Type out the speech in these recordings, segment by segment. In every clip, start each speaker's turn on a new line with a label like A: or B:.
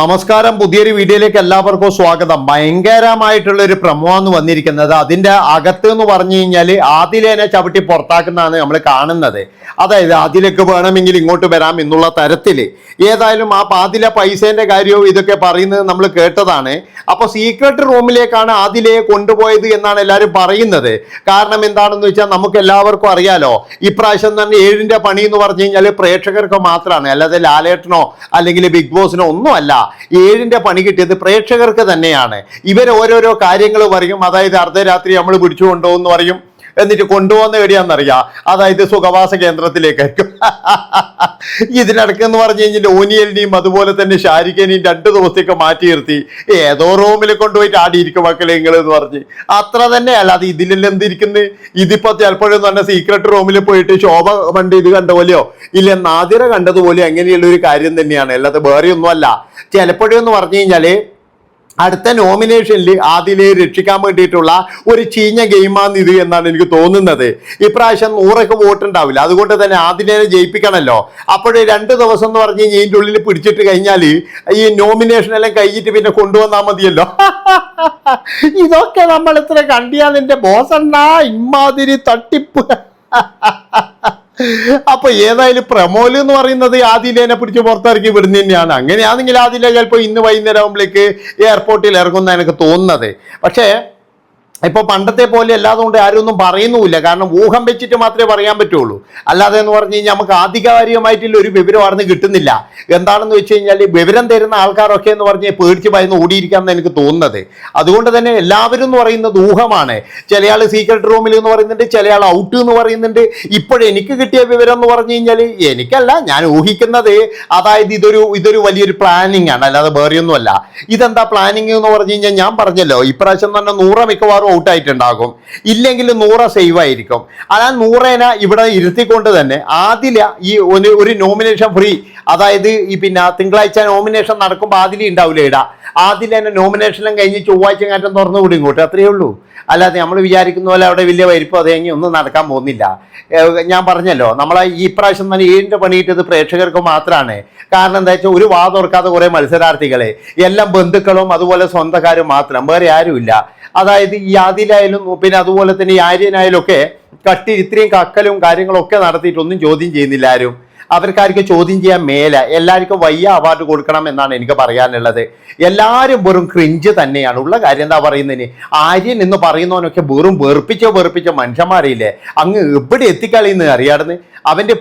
A: നമസ്കാരം. പുതിയൊരു വീഡിയോയിലേക്ക് എല്ലാവർക്കും സ്വാഗതം. ഭയങ്കരമായിട്ടുള്ള ഒരു പ്രമോന്ന് വന്നിരിക്കുന്നത് അതിന്റെ അകത്ത് എന്ന് പറഞ്ഞു കഴിഞ്ഞാൽ ആദിലേനെ ചവിട്ടി പുറത്താക്കുന്നതാണ് നമ്മൾ കാണുന്നത്. അതായത് ആദിലേക്ക് വേണമെങ്കിൽ ഇങ്ങോട്ട് വരാം എന്നുള്ള തരത്തിൽ ഏതായാലും ആ പാതിലെ പൈസേന്റെ കാര്യവും ഇതൊക്കെ പറയുന്നത് നമ്മൾ കേട്ടതാണ്. അപ്പൊ സീക്രട്ട് റൂമിലേക്കാണ് ആദിലയെ കൊണ്ടുപോയത് എന്നാണ് എല്ലാവരും പറയുന്നത്. കാരണം എന്താണെന്ന് വെച്ചാൽ നമുക്ക് എല്ലാവർക്കും അറിയാലോ ഇപ്രാവശ്യം തന്നെ ഏഴിന്റെ പണി എന്ന് പറഞ്ഞു കഴിഞ്ഞാൽ പ്രേക്ഷകർക്ക് മാത്രമാണ് അല്ലാതെ ലാലേട്ടനോ അല്ലെങ്കിൽ ബിഗ് ബോസിനോ ഒന്നുമല്ല. ഏഴിന്റെ പണി കിട്ടിയത് പ്രേക്ഷകർക്ക് തന്നെയാണ്. ഇവർ ഓരോരോ കാര്യങ്ങൾ പറയും. അതായത് അർദ്ധരാത്രി നമ്മൾ പിടിച്ചു എന്ന് പറയും. എന്നിട്ട് കൊണ്ടുപോകുന്ന എവിടെയാണെന്നറിയാം? അതായത് സുഖവാസ കേന്ദ്രത്തിലേക്കായിരിക്കും. ഇതിനിടയ്ക്ക് എന്ന് പറഞ്ഞു കഴിഞ്ഞാൽ ഓനിയലിനെയും അതുപോലെ തന്നെ ഷാരിഖേനെയും രണ്ട് ദിവസത്തേക്ക് മാറ്റി നിർത്തി. ഏതോ റൂമിൽ കൊണ്ടുപോയിട്ട് ആടിയിരിക്കും മക്കളെ നിങ്ങൾ എന്ന് പറഞ്ഞ്. അത്ര തന്നെ അല്ലാതെ ഇതിലെല്ലാം എന്തിരിക്കുന്നത് ഇതിപ്പോ ചിലപ്പോഴും തന്നെ സീക്രട്ട് റൂമിൽ പോയിട്ട് ശോഭ പണ്ട് ഇത് കണ്ട പോലെയോ ഇല്ല നാദിര കണ്ടതുപോലെ അങ്ങനെയുള്ള ഒരു കാര്യം തന്നെയാണ്. അല്ലാതെ വേറെ ഒന്നുമല്ല ചിലപ്പോഴും എന്ന് പറഞ്ഞു കഴിഞ്ഞാൽ അടുത്ത നോമിനേഷനിൽ ആദിലെ രക്ഷിക്കാൻ വേണ്ടിയിട്ടുള്ള ഒരു ചീഞ്ഞ ഗെയിമാണ് ഇത് എന്നാണ് എനിക്ക് തോന്നുന്നത്. ഇപ്രാവശ്യം നൂറൊക്കെ വോട്ട് ഉണ്ടാവില്ല അതുകൊണ്ട് തന്നെ ആദിലെ ജയിപ്പിക്കണമല്ലോ അപ്പോഴേ രണ്ട് ദിവസം എന്ന് പറഞ്ഞ് ഇതിന്റെ ഉള്ളിൽ പിടിച്ചിട്ട് കഴിഞ്ഞാൽ ഈ നോമിനേഷൻ എല്ലാം കഴിഞ്ഞിട്ട് പിന്നെ കൊണ്ടുവന്നാൽ മതിയല്ലോ. ഇതൊക്കെ നമ്മൾ ഇത്ര കണ്ടിയാൽ എന്റെ ബോസണ്ണ ഇമ്മാതിരി തട്ടിപ്പ്. അപ്പൊ ഏതായാലും പ്രമോൽ എന്ന് പറയുന്നത് ആദിലേനെ പിടിച്ച് പുറത്തിറക്കി വിടുന്ന തന്നെയാണ്. അങ്ങനെയാണെങ്കിൽ ആദില ചിലപ്പോൾ ഇന്ന് വൈകുന്നേരം ആകുമ്പോഴേക്ക് എയർപോർട്ടിൽ ഇറങ്ങുന്ന എനിക്ക് തോന്നുന്നത്. പക്ഷേ ഇപ്പൊ പണ്ടത്തെ പോലെ അല്ലാതെ കൊണ്ട് ആരും ഒന്നും പറയുന്നുമില്ല. കാരണം ഊഹം വെച്ചിട്ട് മാത്രമേ പറയാൻ പറ്റുള്ളൂ. അല്ലാതെ എന്ന് പറഞ്ഞു കഴിഞ്ഞാൽ നമുക്ക് ആധികാരികമായിട്ടുള്ള ഒരു വിവരം അവിടുന്ന് കിട്ടുന്നില്ല. എന്താണെന്ന് വെച്ച് കഴിഞ്ഞാൽ വിവരം തരുന്ന ആൾക്കാരൊക്കെ എന്ന് പറഞ്ഞ് പേടിച്ച് ഭയന്ന് ഓടിയിരിക്കാമെന്ന് എനിക്ക് തോന്നുന്നത്. അതുകൊണ്ട് തന്നെ എല്ലാവരും എന്ന് പറയുന്നത് ഊഹമാണ്. ചിലയാൾ സീക്രട്ട് റൂമിൽ എന്ന് പറയുന്നുണ്ട് ചിലയാൾ ഔട്ട് എന്ന് പറയുന്നുണ്ട്. ഇപ്പോഴെനിക്ക് കിട്ടിയ വിവരം എന്ന് പറഞ്ഞു കഴിഞ്ഞാൽ എനിക്കല്ല ഞാൻ ഊഹിക്കുന്നത് അതായത് ഇതൊരു ഇതൊരു വലിയൊരു പ്ലാനിങ് ആണ്. അല്ലാതെ വേറെയൊന്നുമല്ല. ഇതെന്താ പ്ലാനിങ് എന്ന് പറഞ്ഞു കഴിഞ്ഞാൽ ഞാൻ പറഞ്ഞല്ലോ ഇപ്രാവശ്യം തന്നെ നൂറ് മിക്കവാറും ഔട്ട് ആയിട്ടുണ്ടാകും ഇല്ലെങ്കിൽ നൂറ സേവ് ആയിരിക്കും. അതാ നൂറേന ഇവിടെ ഇരുത്തിക്കൊണ്ട് തന്നെ ആദില ഈ ഒരു നോമിനേഷൻ ഫ്രീ അതായത് ഈ പിന്നെ തിങ്കളാഴ്ച നോമിനേഷൻ നടക്കുമ്പോൾ ആദില ഉണ്ടാവില്ല ഇട. ആദില തന്നെ നോമിനേഷനും കഴിഞ്ഞ് ചൊവ്വാഴ്ച കാറ്റം തുറന്നു കൂടി ഇങ്ങോട്ട് അത്രയേ ഉള്ളൂ. അല്ലാതെ നമ്മൾ വിചാരിക്കുന്ന പോലെ അവിടെ വലിയ വരിപ്പോ അതേങ്ങി ഒന്നും നടക്കാൻ പോകുന്നില്ല. ഞാൻ പറഞ്ഞല്ലോ നമ്മളെ ഈ പ്രാവശ്യം തന്നെ ഏഴിന്റെ പണിയിട്ടത് പ്രേക്ഷകർക്ക് മാത്രമാണ് കാരണം എന്താ വെച്ചാൽ ഒരു വാ തുറക്കാത്ത കുറേ മത്സരാർത്ഥികളെ എല്ലാം ബന്ധുക്കളും അതുപോലെ സ്വന്തക്കാരും മാത്രം വേറെ ആരുമില്ല. അതായത് ഈ ആദിലായാലും പിന്നെ അതുപോലെ തന്നെ ഈ ആര്യനായാലും ഒക്കെ കട്ടി ഇത്രയും കക്കലും കാര്യങ്ങളൊക്കെ നടത്തിയിട്ടൊന്നും ചോദ്യം ചെയ്യുന്നില്ല ആരും. അവർക്കാർക്കും ചോദ്യം ചെയ്യാൻ മേല. എല്ലാവർക്കും വയ്യ അവാർഡ് കൊടുക്കണം എന്നാണ് എനിക്ക് പറയാനുള്ളത്. എല്ലാവരും വെറും ക്രിഞ്ച് തന്നെയാണ്. ഉള്ള കാര്യം എന്താ പറയുന്നതിന്? ആര്യൻ എന്ന് പറയുന്നവനൊക്കെ വെറും വെറുപ്പിച്ചോ വെറുപ്പിച്ചോ മനുഷ്യന്മാരില്ലേ അങ്ങ് എവിടെ എത്തിക്കളിയെന്ന് അറിയാടുന്ന്? അവന്റെ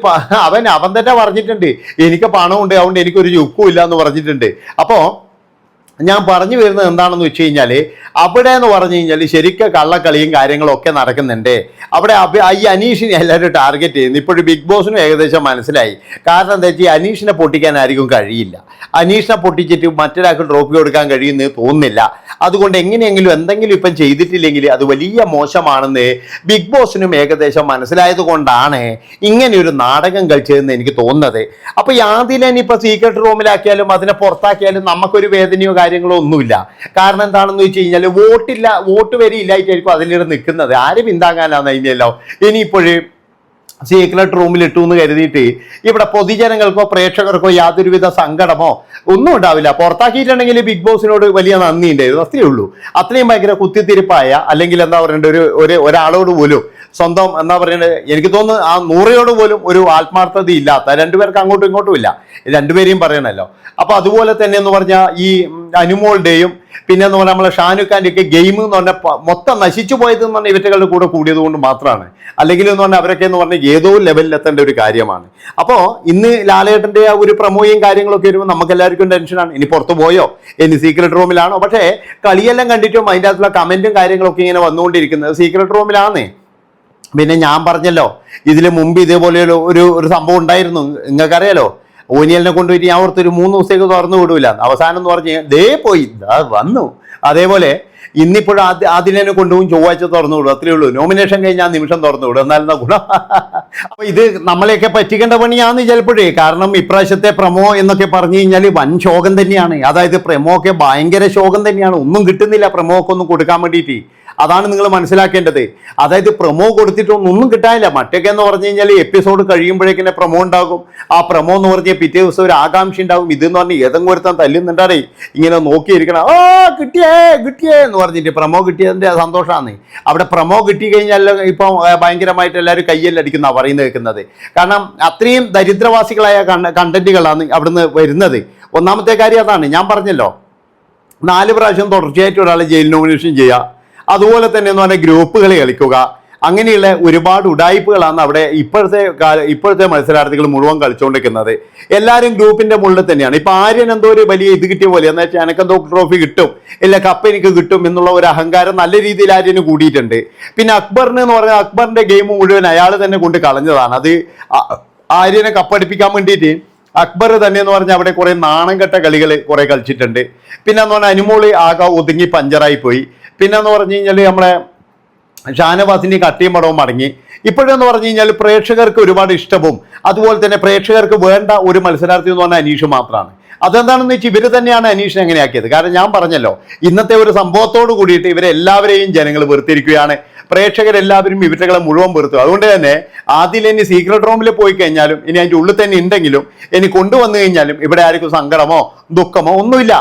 A: അവൻ അവൻ തന്നെ പറഞ്ഞിട്ടുണ്ട്. എനിക്ക് പണമുണ്ട് അതുകൊണ്ട് എനിക്കൊരു ചുക്കും ഇല്ല എന്ന് പറഞ്ഞിട്ടുണ്ട്. അപ്പോൾ ഞാൻ പറഞ്ഞു വരുന്നത് എന്താണെന്ന് വെച്ച് കഴിഞ്ഞാൽ അവിടെ എന്ന് പറഞ്ഞു കഴിഞ്ഞാൽ ശരിക്കും കള്ളക്കളിയും കാര്യങ്ങളും ഒക്കെ നടക്കുന്നുണ്ട്. അവിടെ ഈ അനീഷിനെ എല്ലാവരും ടാർഗറ്റ് ചെയ്യുന്നു. ഇപ്പോഴും ബിഗ് ബോസിനും ഏകദേശം മനസ്സിലായി. കാരണം എന്താ വെച്ചാൽ അനീഷിനെ പൊട്ടിക്കാൻ ആർക്കും കഴിയില്ല. അനീഷിനെ പൊട്ടിച്ചിട്ട് മറ്റൊരാൾക്ക് ട്രോഫി കൊടുക്കാൻ കഴിയുമെന്ന് തോന്നുന്നില്ല. അതുകൊണ്ട് എങ്ങനെയെങ്കിലും എന്തെങ്കിലും ഇപ്പം ചെയ്തിട്ടില്ലെങ്കിൽ അത് വലിയ മോശമാണെന്ന് ബിഗ് ബോസിനും ഏകദേശം മനസ്സിലായത് കൊണ്ടാണ് ഇങ്ങനെ ഒരു നാടകം കളിച്ചതെന്ന് എനിക്ക് തോന്നുന്നത്. അപ്പോൾ ഈ ഇനിയിപ്പോൾ സീക്രട്ട് റൂമിലാക്കിയാലും അതിനെ പുറത്താക്കിയാലും നമുക്കൊരു വേദനയോ കാര്യങ്ങളോ ഒന്നുമില്ല കാരണം എന്താണെന്ന് വെച്ച് കഴിഞ്ഞാൽ വോട്ടില്ല വോട്ട് വരെ ഇല്ലായിട്ടായിരിക്കും അതിലിടെ നിൽക്കുന്നത്. ആര് പിന്താങ്ങാനാന്ന് അതിനെയല്ലോ ഇനിയിപ്പോഴേ സീക്രട്ട് റൂമിൽ ഇട്ടു എന്ന് കരുതിയിട്ട് ഇവിടെ പൊതുജനങ്ങൾക്കോ പ്രേക്ഷകർക്കോ യാതൊരുവിധ സങ്കടമോ ഒന്നും ഉണ്ടാവില്ല. പുറത്താക്കിയിട്ടുണ്ടെങ്കിൽ ബിഗ് ബോസിനോട് വലിയ നന്ദി ഉണ്ടായിരുന്നു അത്രയേ ഉള്ളൂ. അത്രയും ഭയങ്കര കുത്തിത്തിരിപ്പായ അല്ലെങ്കിൽ എന്താ പറയണ്ടേ ഒരു ഒരാളോട് പോലും സ്വന്തം എന്താ പറയുന്നത് എനിക്ക് തോന്നുന്നു ആ നൂറയോട് പോലും ഒരു ആത്മാർത്ഥത ഇല്ലാത്ത രണ്ടുപേർക്ക് അങ്ങോട്ടും ഇങ്ങോട്ടും ഇല്ല. രണ്ടുപേരെയും പറയണല്ലോ. അപ്പൊ അതുപോലെ തന്നെ എന്ന് പറഞ്ഞാൽ ഈ അനുമോളുടെയും പിന്നെ എന്ന് പറഞ്ഞാൽ നമ്മളെ ഷാനുഖാന്റെ ഒക്കെ ഗെയിം എന്ന് പറഞ്ഞാൽ മൊത്തം നശിച്ചു പോയത് എന്ന് പറഞ്ഞാൽ ഇവറ്റകളുടെ കൂടെ കൂടിയത് കൊണ്ട് മാത്രമാണ് അല്ലെങ്കിൽ എന്ന് പറഞ്ഞാൽ അവരൊക്കെ എന്ന് പറഞ്ഞാൽ ഏതോ ലെവലിൽ എത്തേണ്ട ഒരു കാര്യമാണ്. അപ്പോൾ ഇന്ന് ലാലേട്ടന്റെ ആ ഒരു പ്രമോയും കാര്യങ്ങളൊക്കെ വരുമ്പോൾ നമുക്ക് എല്ലാവർക്കും ടെൻഷനാണ് ഇനി പുറത്ത് പോയോ? ഇനി സീക്രട്ട് റൂമിലാണോ പക്ഷേ കളിയെല്ലാം കണ്ടിട്ടും അതിന്റെ അകത്തുള്ള കമന്റും കാര്യങ്ങളൊക്കെ ഇങ്ങനെ വന്നുകൊണ്ടിരിക്കുന്നത് സീക്രട്ട് റൂമിലാന്നേ പിന്നെ ഞാൻ പറഞ്ഞല്ലോ ഇതിന് മുമ്പ് ഇതേപോലെ ഒരു ഒരു സംഭവം ഉണ്ടായിരുന്നു. നിങ്ങൾക്കറിയാലോ ഓനിയലിനെ കൊണ്ടുപോയി ഞാൻ ഓർത്തൊരു മൂന്ന് ദിവസത്തേക്ക് തുറന്നു വിടൂല. അവസാനം എന്ന് പറഞ്ഞ് ദേ പോയി വന്നു. അതേപോലെ ഇന്നിപ്പോഴും ആദ്യ ആദ്യം കൊണ്ടുപോകും ചൊവ്വാഴ്ച തുറന്നു വിടും. അത്രയേ ഉള്ളൂ. നോമിനേഷൻ കഴിഞ്ഞാൽ നിമിഷം തുറന്നു വിടും. എന്നാലും ഗുണം. അപ്പൊ ഇത് നമ്മളെയൊക്കെ പറ്റിക്കേണ്ട പണിയാന്ന് ചിലപ്പോഴേ കാരണം ഇപ്രാവശ്യത്തെ പ്രമോ എന്നൊക്കെ പറഞ്ഞു കഴിഞ്ഞാൽ വൻ ശോകം തന്നെയാണ്. അതായത് പ്രമോ ഒക്കെ ഭയങ്കര ശോകം തന്നെയാണ്. ഒന്നും കിട്ടുന്നില്ല പ്രമോ ഒക്കെ ഒന്നും കൊടുക്കാൻ വേണ്ടിയിട്ട്. അതാണ് നിങ്ങൾ മനസ്സിലാക്കേണ്ടത്. അതായത് പ്രൊമോ കൊടുത്തിട്ടൊന്നും ഒന്നും കിട്ടാനില്ല. മറ്റൊക്കെ എന്ന് പറഞ്ഞു കഴിഞ്ഞാൽ എപ്പിസോഡ് കഴിയുമ്പോഴേക്കിനെ പ്രൊമോ ഉണ്ടാകും. ആ പ്രൊമോ എന്ന് പറഞ്ഞാൽ പിറ്റേ ദിവസം ഒരു ആകാംക്ഷ ഉണ്ടാകും. ഇതെന്ന് പറഞ്ഞ് ഏതെങ്കിലും ഒരുത്താൻ തല്ലുന്നുണ്ടാറേ ഇങ്ങനെ നോക്കിയിരിക്കണം. ആ കിട്ടിയേ കിട്ടിയേ എന്ന് പറഞ്ഞിട്ട് പ്രൊമോ കിട്ടിയതിന്റെ സന്തോഷമാണ്. അവിടെ പ്രൊമോ കിട്ടി കഴിഞ്ഞാൽ ഇപ്പം ഭയങ്കരമായിട്ട് എല്ലാവരും കയ്യല്ലടിക്കുന്ന പറയുന്നത് കേൾക്കുന്നത്. കാരണം അത്രയും ദരിദ്രവാസികളായ കണ്ടന്റുകളാണ് അവിടുന്ന് വരുന്നത്. ഒന്നാമത്തെ കാര്യം അതാണ് ഞാൻ പറഞ്ഞല്ലോ. നാല് പ്രാവശ്യം തുടർച്ചയായിട്ട് ഒരാളെ ജയിൽ നോമിനേഷൻ ചെയ്യുക അതുപോലെ തന്നെ എന്ന് പറഞ്ഞാൽ ഗ്രൂപ്പുകൾ കളിക്കുക. അങ്ങനെയുള്ള ഒരുപാട് ഉടായ്പകളാണ് അവിടെ ഇപ്പോഴത്തെ കാല ഇപ്പോഴത്തെ മത്സരാർത്ഥികൾ മുഴുവൻ കളിച്ചുകൊണ്ടിരിക്കുന്നത്. എല്ലാവരും ഗ്രൂപ്പിന്റെ മുകളിൽ തന്നെയാണ്. ഇപ്പൊ ആര്യൻ എന്തോ ഒരു വലിയ ഇത് കിട്ടിയ പോലെ എന്ന് വെച്ചാൽ എനക്കെന്തോ ട്രോഫി കിട്ടും. ഇല്ല കപ്പ് എനിക്ക് കിട്ടും എന്നുള്ള ഒരു അഹങ്കാരം നല്ല രീതിയിൽ ആര്യന് കൂടിയിട്ടുണ്ട്. പിന്നെ അക്ബറിന് എന്ന് പറഞ്ഞാൽ അക്ബറിന്റെ ഗെയിം മുഴുവൻ അയാൾ തന്നെ കൊണ്ട് കളഞ്ഞതാണ്. അത് ആര്യനെ കപ്പടിപ്പിക്കാൻ വേണ്ടിയിട്ട് അക്ബർ തന്നെ എന്ന് പറഞ്ഞാൽ അവിടെ കുറെ നാണം കെട്ട കളികൾ കുറെ കളിച്ചിട്ടുണ്ട്. പിന്നെ എന്ന് പറഞ്ഞാൽ അനുമോളി ആകെ ഒതുങ്ങി പഞ്ചറായി പോയി. പിന്നെ എന്ന് പറഞ്ഞു കഴിഞ്ഞാൽ നമ്മളെ ഷാനവാസിന്റെ കട്ടിയും പടവും മടങ്ങി. ഇപ്പോഴെന്ന് പറഞ്ഞു കഴിഞ്ഞാൽ പ്രേക്ഷകർക്ക് ഒരുപാട് ഇഷ്ടവും. അതുപോലെ തന്നെ പ്രേക്ഷകർക്ക് വേണ്ട ഒരു മത്സരാർത്ഥി എന്ന് പറഞ്ഞാൽ അനീഷ് മാത്രമാണ് അതെന്താണെന്ന് വെച്ചാൽ ഇവർ തന്നെയാണ് അനീഷിനെ എങ്ങനെയാക്കിയത്? കാരണം ഞാൻ പറഞ്ഞല്ലോ ഇന്നത്തെ ഒരു സംഭവത്തോട് കൂടിയിട്ട് ഇവരെല്ലാവരെയും ജനങ്ങൾ വെറുത്തിരിക്കുകയാണ്. പ്രേക്ഷകരെല്ലാവരും ഇവറ്റകളെ മുഴുവൻ വെറുത്തു. അതുകൊണ്ട് തന്നെ ആദ്യം ഇനി സീക്രട്ട് റൂമിൽ പോയി കഴിഞ്ഞാലും ഇനി അതിന്റെ ഉള്ളിൽ തന്നെ ഉണ്ടെങ്കിലും ഇനി കൊണ്ടുവന്നു കഴിഞ്ഞാലും ഇവിടെ ആർക്കും സങ്കടമോ ദുഃഖമോ ഒന്നുമില്ല.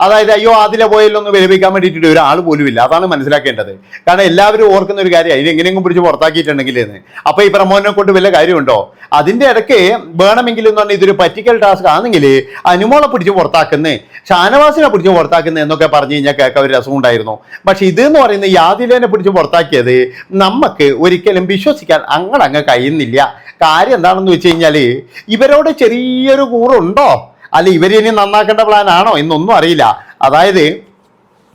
A: അതായത് അയ്യോ അതിലെ പോയല്ലോ ഒന്ന് വിലപിക്കാൻ വേണ്ടിയിട്ട് ഒരാൾ പോലും ഇല്ല. അതാണ് മനസ്സിലാക്കേണ്ടത്. കാരണം എല്ലാവരും ഓർക്കുന്ന ഒരു കാര്യമാണ്. അതിന് എങ്ങനെയെങ്കിലും പിടിച്ച് പുറത്താക്കിയിട്ടുണ്ടെങ്കിൽ എന്ന് അപ്പൊ ഈ പ്രമോനെ കൊണ്ട് വല്ല കാര്യമുണ്ടോ? അതിന്റെ ഇടയ്ക്ക് വേണമെങ്കിൽ എന്ന് പറഞ്ഞാൽ ഇതൊരു പറ്റിക്കൽ ടാസ്ക് ആണെങ്കിൽ അനുമോളെ പിടിച്ച് പുറത്താക്കുന്നേ ഷാനവാസിനെ പിടിച്ച് പുറത്താക്കുന്നേ എന്നൊക്കെ പറഞ്ഞു കഴിഞ്ഞാൽ കേൾക്കാൻ ഒരു രസം ഉണ്ടായിരുന്നു. പക്ഷെ ഇത് എന്ന് പറയുന്ന യാതിലേനെ പിടിച്ച് പുറത്താക്കിയത് നമുക്ക് ഒരിക്കലും വിശ്വസിക്കാൻ അങ്ങടങ്ങ് അങ്ങ് കഴിയുന്നില്ല. കാര്യം എന്താണെന്ന് വെച്ച് കഴിഞ്ഞാൽ ഇവരോട് ചെറിയൊരു കൂറുണ്ടോ? അല്ല ഇവരിനി നന്നാക്കേണ്ട പ്ലാൻ ആണോ എന്നൊന്നും അറിയില്ല. അതായത്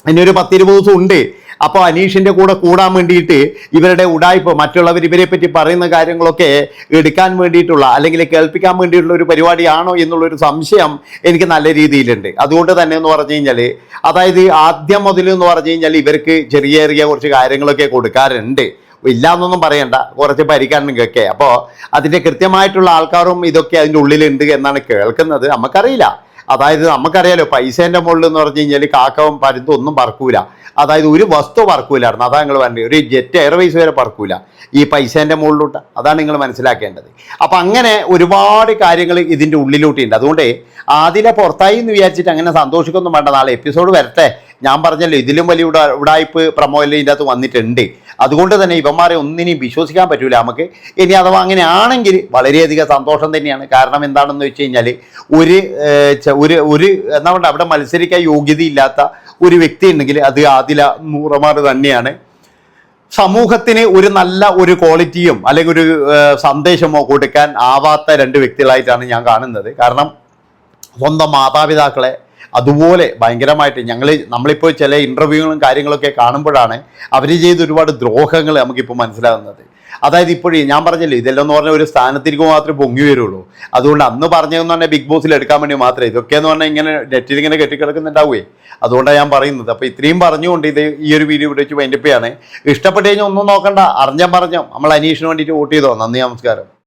A: ഇനി ഒരു പത്തിരുപത് ദിവസം ഉണ്ട്. അപ്പോൾ അനീഷിന്റെ കൂടെ കൂടാൻ വേണ്ടിയിട്ട് ഇവരുടെ ഉടായ്പ മറ്റുള്ളവർ ഇവരെ പറ്റി പറയുന്ന കാര്യങ്ങളൊക്കെ എടുക്കാൻ വേണ്ടിയിട്ടുള്ള അല്ലെങ്കിൽ കേൾപ്പിക്കാൻ വേണ്ടിയിട്ടുള്ള ഒരു പരിപാടിയാണോ എന്നുള്ളൊരു സംശയം എനിക്ക് നല്ല രീതിയിലുണ്ട്. അതുകൊണ്ട് തന്നെ എന്ന് പറഞ്ഞു കഴിഞ്ഞാൽ അതായത് ആദ്യം മുതൽ എന്ന് പറഞ്ഞു കഴിഞ്ഞാൽ ഇവർക്ക് ചെറിയ ചെറിയ കുറച്ച് കാര്യങ്ങളൊക്കെ കൊടുക്കാറുണ്ട്. ഇല്ല എന്നൊന്നും പറയണ്ട. കുറച്ച് പരിഗണനയൊക്കെ അപ്പോൾ അതിന്റെ കൃത്യമായിട്ടുള്ള ആൾക്കാരും ഇതൊക്കെ അതിന്റെ ഉള്ളിലുണ്ട് എന്നാണ് കേൾക്കുന്നത്. നമുക്കറിയില്ല. അതായത് നമുക്കറിയാലോ പൈസേന്റെ മുകളിൽ എന്ന് പറഞ്ഞു കഴിഞ്ഞാൽ കാക്കവും പരുത്തും ഒന്നും പറക്കൂല. അതായത് ഒരു വസ്തു പറക്കൂലായിരുന്നു. അതാ നിങ്ങൾ പറഞ്ഞത്. ഒരു ജെറ്റ് എയർവേസ് വരെ പറക്കൂല. ഈ പൈസേന്റെ മുകളിലോട്ട്. അതാണ് നിങ്ങൾ മനസ്സിലാക്കേണ്ടത്. അപ്പം അങ്ങനെ ഒരുപാട് കാര്യങ്ങൾ ഇതിന്റെ ഉള്ളിലോട്ടുണ്ട്. അതുകൊണ്ട് ആദ്യം പുറത്തായി എന്ന് വിചാരിച്ചിട്ട് അങ്ങനെ സന്തോഷിക്കൊന്നും വേണ്ട. നാളെ എപ്പിസോഡ് വരട്ടെ. ഞാൻ പറഞ്ഞല്ലോ ഇതിലും വലിയ ഉടാ ഉടായ്പ് പ്രമോയിൽ ഇതിന്റെ അകത്ത് വന്നിട്ടുണ്ട്. അതുകൊണ്ട് തന്നെ ഇവന്മാരെ ഒന്നിനെയും വിശ്വസിക്കാൻ പറ്റൂല നമുക്ക്. ഇനി അഥവാ അങ്ങനെ ആണെങ്കിൽ വളരെയധികം സന്തോഷം തന്നെയാണ്. കാരണം എന്താണെന്ന് വെച്ച് കഴിഞ്ഞാൽ ഒരു ഒരു ഒരു എന്താ പറയുക അവിടെ മത്സരിക്കാൻ യോഗ്യതയില്ലാത്ത ഒരു വ്യക്തി ഉണ്ടെങ്കിൽ അത് ആദില നൂറമാർ തന്നെയാണ്. സമൂഹത്തിന് ഒരു നല്ല ഒരു ക്വാളിറ്റിയും അല്ലെങ്കിൽ ഒരു സന്ദേശമോ കൊടുക്കാൻ ആവാത്ത രണ്ട് വ്യക്തികളായിട്ടാണ് ഞാൻ കാണുന്നത്. കാരണം സ്വന്തം മാതാപിതാക്കളെ അതുപോലെ ഭയങ്കരമായിട്ട് ഞങ്ങൾ നമ്മളിപ്പോൾ ചില ഇന്റർവ്യൂകളും കാര്യങ്ങളൊക്കെ കാണുമ്പോഴാണ് അവർ ചെയ്ത ഒരുപാട് ദ്രോഹങ്ങൾ നമുക്കിപ്പോൾ മനസ്സിലാകുന്നത് അതായത് ഇപ്പോഴേ ഞാൻ പറഞ്ഞില്ലേ ഇതെല്ലാം എന്ന് പറഞ്ഞാൽ ഒരു സ്ഥാനത്തിരിക്കും മാത്രമേ പൊങ്ങി വരുള്ളൂ. അതുകൊണ്ട് അന്ന് പറഞ്ഞതെന്ന് പറഞ്ഞാൽ ബിഗ് ബോസിൽ എടുക്കാൻ വേണ്ടി മാത്രമേ ഇതൊക്കെ എന്ന് പറഞ്ഞാൽ ഇങ്ങനെ നെറ്റിൽ ഇങ്ങനെ കെട്ടിക്കിടക്കുന്നുണ്ടാവുകയെ അതുകൊണ്ടാണ് ഞാൻ പറയുന്നത്. അപ്പോൾ ഇത്രയും പറഞ്ഞുകൊണ്ട് ഇത് ഈ ഒരു വീഡിയോ ഇവിടെ വെച്ച് വൈൻഡപ്പ് ചെയ്യാണ്. ഇഷ്ടപ്പെട്ട് കഴിഞ്ഞാൽ ഒന്നും നോക്കണ്ട. അറിഞ്ഞാൽ പറഞ്ഞോ. നമ്മൾ അനീഷിന് വേണ്ടിയിട്ട് വോട്ട് ചെയ്തോ? നന്ദി നമസ്കാരം.